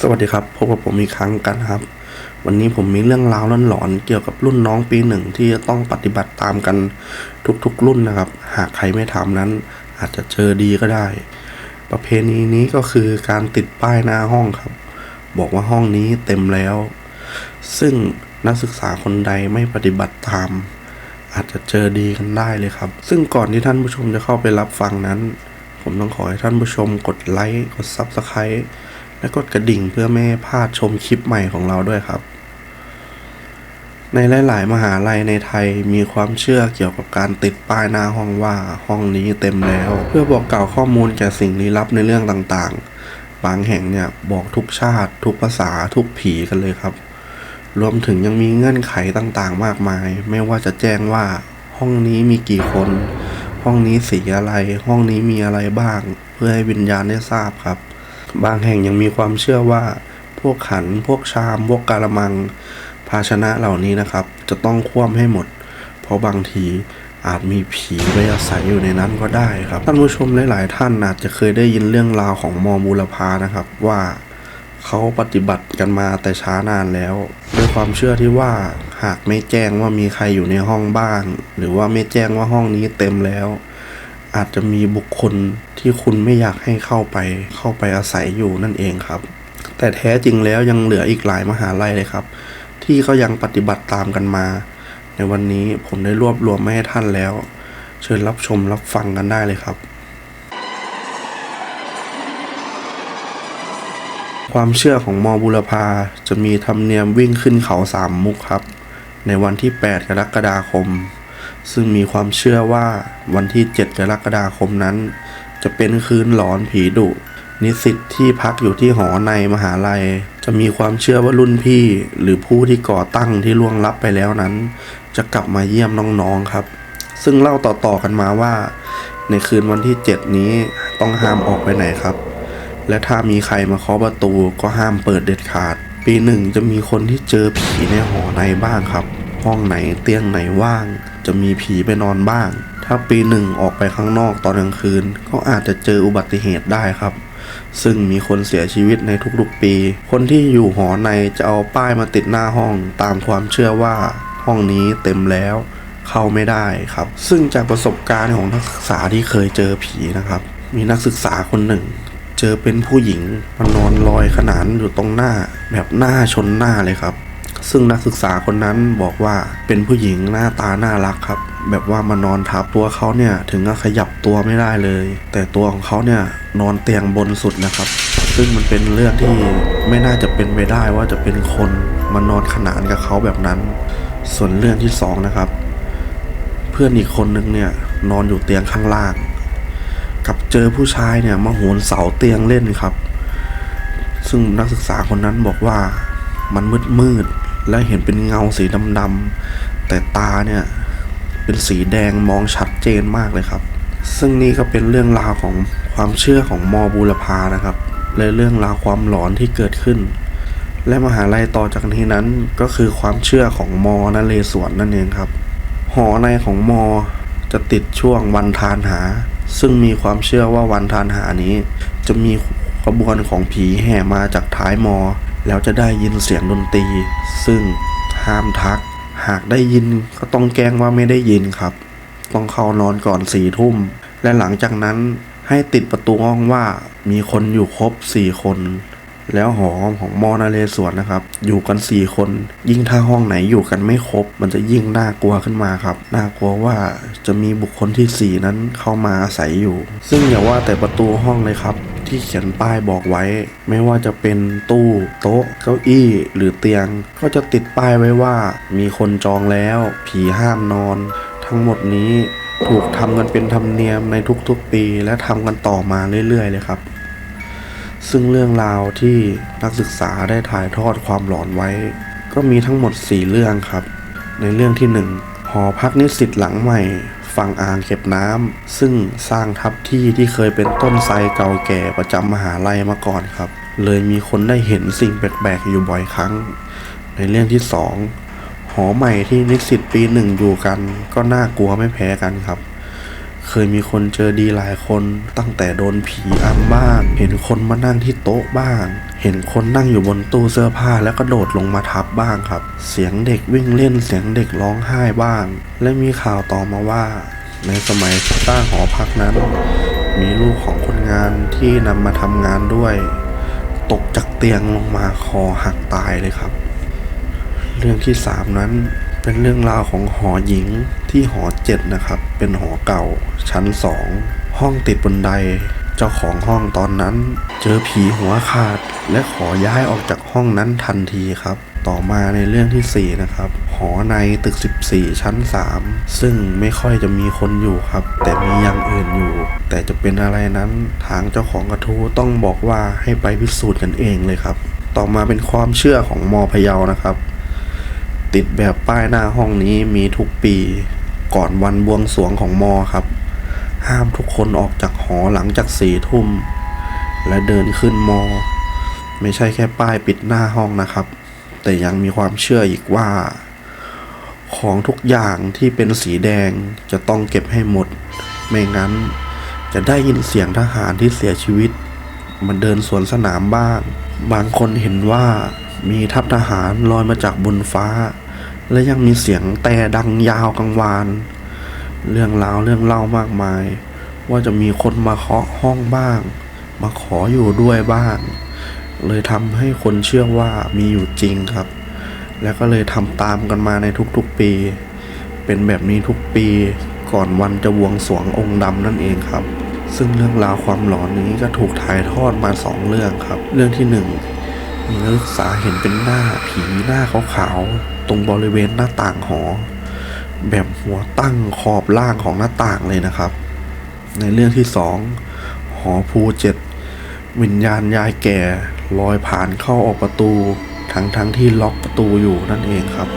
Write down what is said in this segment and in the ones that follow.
สวัสดีครับพบกับผมอีกครั้งกันครับ วันนี้ผมมีเรื่องราวหลอนๆเกี่ยวกับรุ่นน้องปีหนึ่งที่จะต้องปฏิบัติตามกันทุกๆ รุ่นนะครับ หากใครไม่ทำนั้น อาจจะเจอดีก็ได้ ประเพณีนี้ก็คือการติดป้ายหน้าห้องครับ บอกว่าห้องนี้เต็มแล้ว ซึ่งนักศึกษาคนใดไม่ปฏิบัติตาม อาจจะเจอดีกันได้เลยครับ ซึ่งก่อนที่ท่านผู้ชมจะเข้าไปรับฟังนั้น ผมต้องขอให้ท่านผู้ชมกดไลค์กด Subscribe และกดกระดิ่งเพื่อไม่ให้พลาดชมคลิปใหม่ของเราด้วยครับ ในหลาย ๆ มหาลัยในไทยมีความเชื่อเกี่ยวกับการติดป้ายหน้าห้องว่าห้องนี้เต็มแล้ว เพื่อบอกกล่าวข้อมูลแก่สิ่งลี้ลับในเรื่องต่างๆ บางแห่งเนี่ยบอกทุกชาติ ทุกภาษาทุกผีกันเลยครับ รวมถึงยังมีเงื่อนไขต่างๆ มากมาย ไม่ว่าจะแจ้งว่าห้องนี้มีกี่คน ห้องนี้สีอะไร ห้องนี้มีอะไรบ้าง เพื่อให้วิญญาณได้ทราบครับ บางแห่งยังมีความเชื่อว่า พวกขัน พวกชาม พวกกาละมัง ภาชนะเหล่านี้นะครับ จะต้องคว่ำให้หมด เพราะบางทีอาจมีผีไปอาศัยอยู่ในนั้นก็ได้ครับ ท่านผู้ชมหลาย ๆ ท่านอาจจะเคยได้ยินเรื่องราวของมอบูรพานะครับว่าเขาปฏิบัติกันมาแต่ช้านานแล้ว ด้วยความเชื่อที่ว่าหากไม่แจ้งว่ามีใครอยู่ในห้องบ้าง หรือว่าไม่แจ้งว่าห้องนี้เต็มแล้ว อาจจะมีบุคคลที่คุณไม่อยากให้เข้าไป เข้าไปอาศัยอยู่นั่นเองครับ แต่แท้จริงแล้วยังเหลืออีกหลายมหาลัยเลยครับ ที่เขายังปฏิบัติตามกันมา ในวันนี้ผมได้รวบรวมมาให้ท่านแล้ว เชิญรับชมรับฟังกันได้เลยครับ ความเชื่อของมอบุรพาจะมีธรรมเนียมวิ่งขึ้นเขาสามมุกครับ ในวันที่ 8 กรกฎาคม ซึ่งมีความเชื่อว่าวันที่ 7 กรกฎาคมนั้น จะเป็นคืนหลอนผีดุ นิสิตที่พักอยู่ที่หอในมหาลัย จะมีความเชื่อว่ารุ่นพี่หรือผู้ที่ก่อตั้งที่ล่วงลับไปแล้วนั้น จะกลับมาเยี่ยมน้องๆครับ ซึ่งเล่าต่อๆกันมาว่า ในคืนวันที่ 7 นี้ต้องห้ามออกไปไหนครับ และถ้ามีใครมาเคาะประตูก็ห้ามเปิดเด็ดขาด ปีหนึ่งจะมีคนที่เจอผีในหอในบ้างครับ ห้องไหนเตียงไหนว่าง จะมีผีไปนอนบ้าง ถ้าปีหนึ่งออกไปข้างนอกตอนกลางคืน ก็อาจจะเจออุบัติเหตุได้ครับ ซึ่งมีคนเสียชีวิตในทุกๆปี คนที่อยู่หอในจะเอาป้ายมาติดหน้าห้องตามความเชื่อว่า ห้องนี้เต็มแล้วเข้าไม่ได้ครับ ซึ่งจากประสบการณ์ของนักศึกษาที่เคยเจอผีนะครับ มีนักศึกษาคนหนึ่ง เจอเป็นผู้หญิงมานอนลอยขนานอยู่ตรงหน้า แบบหน้าชนหน้าเลยครับ ซึ่งนักศึกษาคนนั้นบอกว่าเป็นผู้หญิงหน้าตาน่ารักครับ แบบว่ามานอนทับตัวเขาเนี่ยถึงกับขยับตัวไม่ได้เลย แต่ตัวของเขาเนี่ยนอนเตียงบนสุดนะครับ ซึ่งมันเป็นเรื่องที่ไม่น่าจะเป็นไปได้ว่าจะเป็นคนมานอนขนานกับเขาแบบนั้น ส่วนเรื่องที่สองนะครับ เพื่อนอีกคนนึงเนี่ยนอนอยู่เตียงข้างล่างกับเจอผู้ชายเนี่ยมาโหนเสาเตียงเล่นครับ ซึ่งนักศึกษาคนนั้นบอกว่ามันมืดมืด และเห็นเป็นเงาสีดำๆแต่ตาเนี่ย เป็นสีแดงมองชัดเจนมากเลยครับ ซึ่งนี่ก็เป็นเรื่องราวของความเชื่อของมอบูรพานะครับและเรื่องราวความหลอนที่เกิดขึ้น และมหาลัยต่อจากนี้นั้นก็คือความเชื่อของมอนเรศวรนั่นเองครับ หอในของมอจะติดช่วงวันทานหา ซึ่งมีความเชื่อว่าวันทานหานี้ จะมีขบวนของผีแห่มาจากท้ายมอ แล้วจะได้ยินเสียงดนตรี ซึ่งห้ามทัก หากได้ยินก็ต้องแกล้งว่าไม่ได้ยินครับ ต้องเข้านอนก่อนสี่ทุ่ม และหลังจากนั้นให้ติดประตูห้องว่ามีคนอยู่ครบสี่คน แล้วหอของมอนาเรศวรนะครับ อยู่กันสี่คน ยิ่งถ้าห้องไหนอยู่กันไม่ครบ มันจะยิ่งน่ากลัวขึ้นมาครับ น่ากลัวว่าจะมีบุคคลที่สี่นั้นเข้ามาอาศัยอยู่ ซึ่งอย่าว่าแต่ประตูห้องเลยครับ ที่เขียนป้ายบอกไว้ ไม่ว่าจะเป็นตู้โต๊ะ เก้าอี้หรือเตียง ก็จะติดป้ายไว้ว่า มีคนจองแล้ว ผีห้ามนอน ทั้งหมดนี้ถูกทำกันเป็นธรรมเนียมในทุกๆปี และทำกันต่อมาเรื่อยๆ เลยครับ ซึ่งเรื่องราวที่นักศึกษาได้ถ่ายทอดความหลอนไว้ ก็มีทั้งหมด 4 เรื่องครับ ในเรื่องที่ 1 หอพักนิสิตหลังใหม่ ฝั่งอ่างเก็บน้ำซึ่งสร้างทับที่ที่เคยเป็นต้นไทรเก่าแก่ประจำมหาลัยมาก่อนครับ เลยมีคนได้เห็นสิ่งแปลกๆอยู่บ่อยครั้ง ในเรื่องที่2หอใหม่ที่นิสิตปีหนึ่งอยู่กัน ก็น่ากลัวไม่แพ้กันครับ เคยมีคนเจอดีหลายคน ตั้งแต่โดนผีอำบ้างเห็นคนมานั่งที่โต๊ะบ้าง เห็นคนนั่งอยู่บนตู้เสื้อผ้าแล้วก็โดดลงมาทับบ้างครับ เสียงเด็กวิ่งเล่นเสียงเด็กร้องไห้บ้าง และมีข่าวต่อมาว่า ในสมัยสร้างหอพักนั้น มีลูกของคนงานที่นำมาทำงานด้วย ตกจากเตียงลงมาคอหักตายเลยครับ เรื่องที่สามนั้นเป็นเรื่องราวของหอหญิงที่หอเจ็ดนะครับ เป็นหอเก่า ชั้นสองห้องติดบนได เจ้าของห้องตอนนั้น เจอผีหัวขาด และขอย้ายออกจากห้องนั้นทันทีครับ ต่อมาในเรื่องที่สี่นะครับ หอในตึก 14 ชั้น 3 ซึ่งไม่ค่อยจะมีคนอยู่ครับ แต่มีอย่างอื่นอยู่ แต่จะเป็นอะไรนั้นทางเจ้าของกระทู้ต้องบอกว่าให้ไปพิสูจน์กันเองเลยครับ ต่อมาเป็นความเชื่อของมอพะเยานะครับ ติดแบบป้ายหน้าห้องนี้มีทุกปี ก่อนวันบวงสรวงของมอครับ ห้ามทุกคนออกจากหอหลังจากสี่ทุ่ม และเดินขึ้นมอ ไม่ใช่แค่ป้ายปิดหน้าห้องนะครับ แต่ยังมีความเชื่ออีกว่า ของทุกอย่างที่เป็นสีแดงจะต้องเก็บให้หมด ไม่งั้นจะได้ยินเสียงทหารที่เสียชีวิตมันเดินสวนสนามบ้าง บางคนเห็นว่ามีทัพทหารลอยมาจากบนฟ้า และยังมีเสียงแต่ดังยาวกังวาน เรื่องราวเรื่องเล่ามากมาย ว่าจะมีคนมาเคาะห้องบ้าง มาขออยู่ด้วยบ้าง เลยทำให้คนเชื่อว่ามีอยู่จริงครับ แล้วก็เลยทำตามกันมาในทุกๆปี เป็นแบบนี้ทุกปีก่อนวันจะบวงสรวงองค์ดำนั่นเองครับ ซึ่งเรื่องราวความหลอนนี้ก็ถูกถ่ายทอดมาสองเรื่องครับ เรื่องที่หนึ่ง มีนักศึกษาเห็นเป็นหน้าผีหน้าขาวๆตรงบริเวณหน้าต่างหอ แบบหัวตั้งขอบล่างของหน้าต่างเลยนะครับ ในเรื่องที่สองหอภูเจ็ดวิญญาณยายแก่ลอยผ่านเข้าออกประตู ทั้งทั้งที่ล็อกประตูอยู่นั่นเองครับ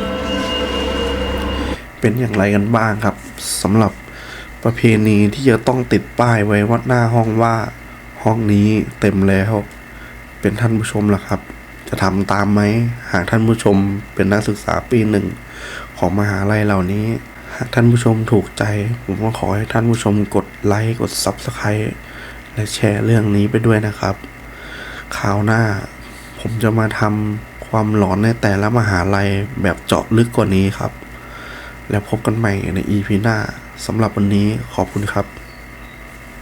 เป็นอย่างไรกันบ้างครับสำหรับประเพณีที่จะต้องติดป้ายไว้วัดหน้าห้องว่า ห้องนี้เต็มแล้ว เป็นท่านผู้ชมล่ะครับ จะทำตามไหม หากท่านผู้ชมเป็นนักศึกษาปีหนึ่งของมหาลัยเหล่านี้ หากท่านผู้ชมถูกใจ ผมก็ขอให้ท่านผู้ชมกดไลค์ กด Subscribe และแชร์เรื่องนี้ไปด้วยนะครับ คราวหน้า ผมจะมาทำความหลอนในแต่ละมหาลัยแบบเจาะลึกกว่านี้ครับ แล้วพบกันใหม่ใน EP หน้าสำหรับวันนี้ขอบคุณครับ